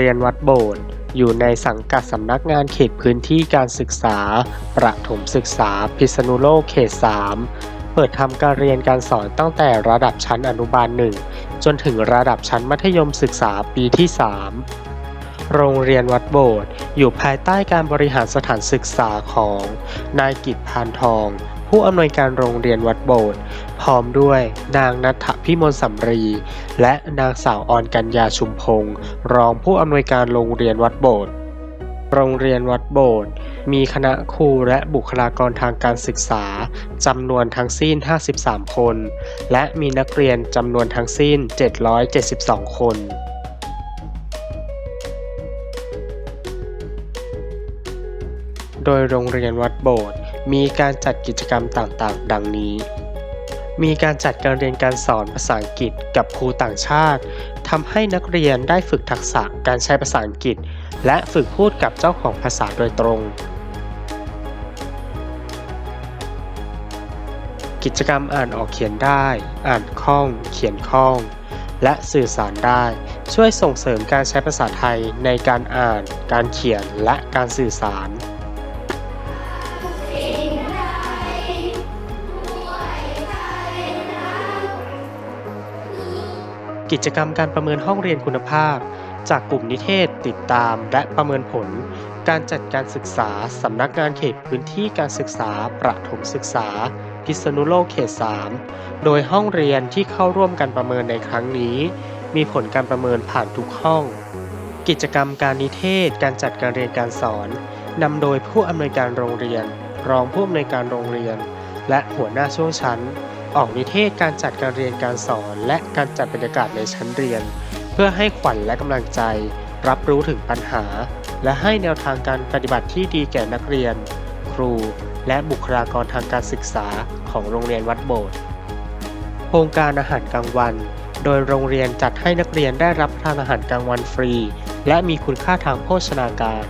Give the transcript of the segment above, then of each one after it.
รียนวัดโบสถ์อยู่ในสังกัดสำนักงานเขตพื้นที่การศึกษา ประถมศึกษา พิษณุโลกเขต 3 เปิดทำการเรียนการสอนตั้งแต่ระดับชั้นอนุบาล 1 จนถึงระดับชั้นมัธยมศึกษาปีที่ 3 โรงเรียนวัดโบสถ์อยู่ภายใต้การบริหารสถานศึกษาของ นายกิตพานทอง ผู้อำนวยการโรงเรียนวัดโบสถ์พร้อมด้วยนางนัทพิมลสำรี และนางสาวออนกัญญาชุมพงศ์รองผู้อำนวยการโรงเรียนวัดโบสถ์โรงเรียนวัดโบสถ์มีคณะครูและบุคลากรทางการศึกษาจำนวนทั้งสิ้น 53 คน และมีนักเรียนจำนวนทั้งสิ้น 772 คนโดยโรงเรียนวัดโบสถ์ มีการจัดกิจกรรมต่างๆ ดังนี้ มีการจัดการเรียนการสอนภาษาอังกฤษกับครูต่างชาติทำให้นักเรียนได้ฝึกทักษะการใช้ภาษาอังกฤษ และฝึกพูดกับเจ้าของภาษาโดยตรง กิจกรรมอ่านออกเขียนได้ อ่านคล่อง เขียนคล่อง และสื่อสารได้ ช่วยส่งเสริมการใช้ภาษาไทยในการอ่าน การเขียนและการสื่อสาร กิจกรรมการประเมินห้องเรียนคุณภาพ จากกลุ่มนิเทศติดตามและประเมินผล การจัดการศึกษาสำนักงานเขตพื้นที่การศึกษาประถมศึกษา พิษณุโลกเขต 3 โดยห้องเรียนที่เข้าร่วมการประเมินในครั้งนี้ มีผลการประเมินผ่านทุกห้อง กิจกรรมการนิเทศการจัดการเรียนการสอนนำโดยผู้อำนวยการโรงเรียน รองผู้อำนวยการโรงเรียน และหัวหน้าช่วงชั้น ออกนิเทศการจัดการเรียนการสอน และการจัดบรรยากาศในชั้นเรียน เพื่อให้ขวัญและกำลังใจ รับรู้ถึงปัญหา และให้แนวทางการปฏิบัติที่ดีแก่นักเรียน ครู และบุคลากรทางการศึกษาของโรงเรียนวัดโบสถ์โครงการอาหารกลางวัน โดยโรงเรียนจัดให้นักเรียนได้รับทานอาหารกลางวันฟรี และมีคุณค่าทางโภชนาการ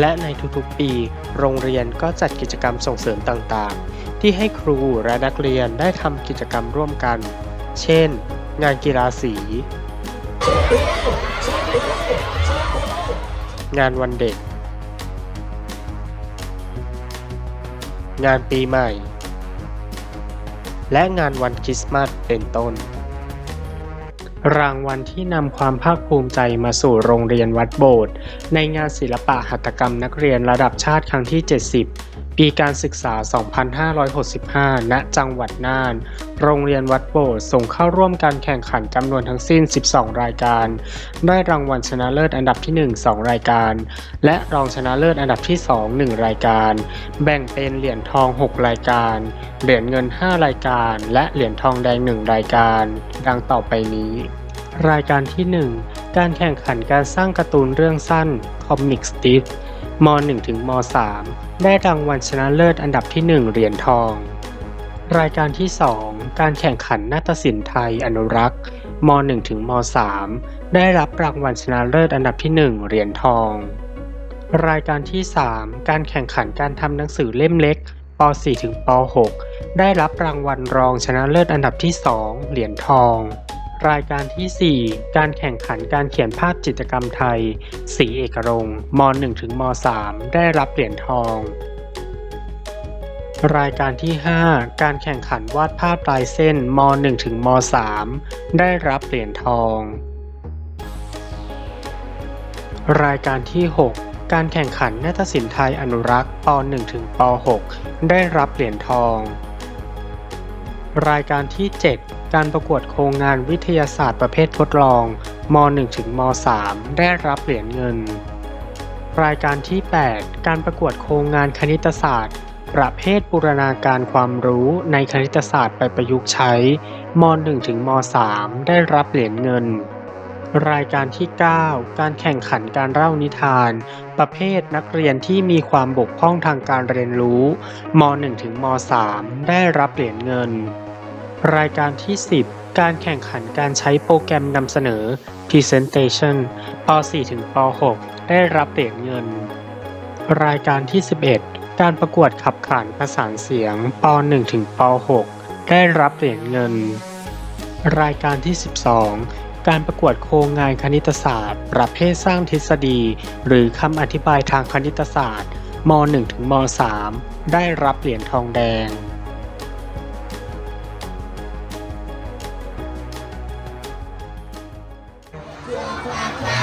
และในทุกๆปี โรงเรียนก็จัดกิจกรรมส่งเสริมต่างๆ ที่ให้ครูและนักเรียนได้ทำกิจกรรมร่วมกัน เช่น งานกีฬาสี งานวันเด็ก งานปีใหม่ และงานวันคริสต์มาสเป็นต้น รางวัลที่นำความภาคภูมิใจมาสู่โรงเรียนวัดโบสถ์ในงานศิลปะหัตถกรรมนักเรียนระดับชาติครั้งที่ 70 ปีการศึกษา 2565 ณ จังหวัดน่าน โรงเรียนวัดโบสถ์ส่งเข้าร่วมการแข่งขันจำนวนทั้งสิ้น 12 รายการ ได้รางวัลชนะเลิศอันดับที่ 1 2 รายการ และรองชนะเลิศอันดับที่ 2 1 รายการ แบ่งเป็นเหรียญทอง 6 รายการ เหรียญเงิน 5 รายการ และเหรียญทองแดง 1 รายการ ดังต่อไปนี้ รายการที่ 1 การแข่งขันการสร้างการ์ตูนเรื่องสั้น Comic Strip ม .1 ถึงม .3 ได้รางวัลชนะเลิศอันดับที่ 1 เหรียญทอง รายการที่ 2 การแข่งขันนาฏศิลป์ไทยอนุรักษ์ม .1 ถึงม .3 ได้รับรางวัลชนะเลิศอันดับที่ 1 เหรียญทอง รายการที่ 3 การแข่งขันการทำหนังสือเล่มเล็กป .4 ถึงป .6 ได้รับรางวัลรองชนะเลิศอันดับที่ 2 เหรียญทอง รายการที่ 4 การแข่งขันการเขียนภาพจิตรกรรมไทย สีเอกรงม .1 ถึงม .3 ได้รับเหรียญทอง รายการที่ 5 การแข่งขันวาดภาพลายเส้นม .1 ถึงม .3 ได้รับเหรียญทอง รายการที่ 6 การแข่งขันนาฏศิลป์ไทยอนุรักษ์ป .1 ถึงป .6 ได้รับเหรียญทอง รายการที่ 7 การประกวดโครงงานวิทยาศาสตร์ประเภททดลองม .1 ถึงม .3 ได้รับเหรียญเงิน รายการที่ 8 การประกวดโครงงานคณิตศาสตร์ ประเภทบูรณาการความรู้ในคณิตศาสตร์ไปประยุกต์ใช้ม .1 ถึงม .3 ได้รับเหรียญเงิน รายการที่ 9 การแข่งขันการเล่านิทาน ประเภทนักเรียนที่มีความบกพร่องทางการเรียนรู้ม .1 ถึงม .3 ได้รับเหรียญเงิน รายการที่ 10 การแข่งขันการใช้โปรแกรมนำเสนอ Presentation ป .4 ถึงป .6 ได้รับเหรียญเงิน รายการที่ 11 การประกวดขับขานประสานเสียงป .1 ถึงป .6 ได้รับเหรียญเงิน รายการที่ 12 การประกวดโครงงานคณิตศาสตร์ ประเภทสร้างทฤษฎี หรือคำอธิบายทางคณิตศาสตร์ม .1 ถึงม .3 ได้รับเหรียญทองแดง Yeah.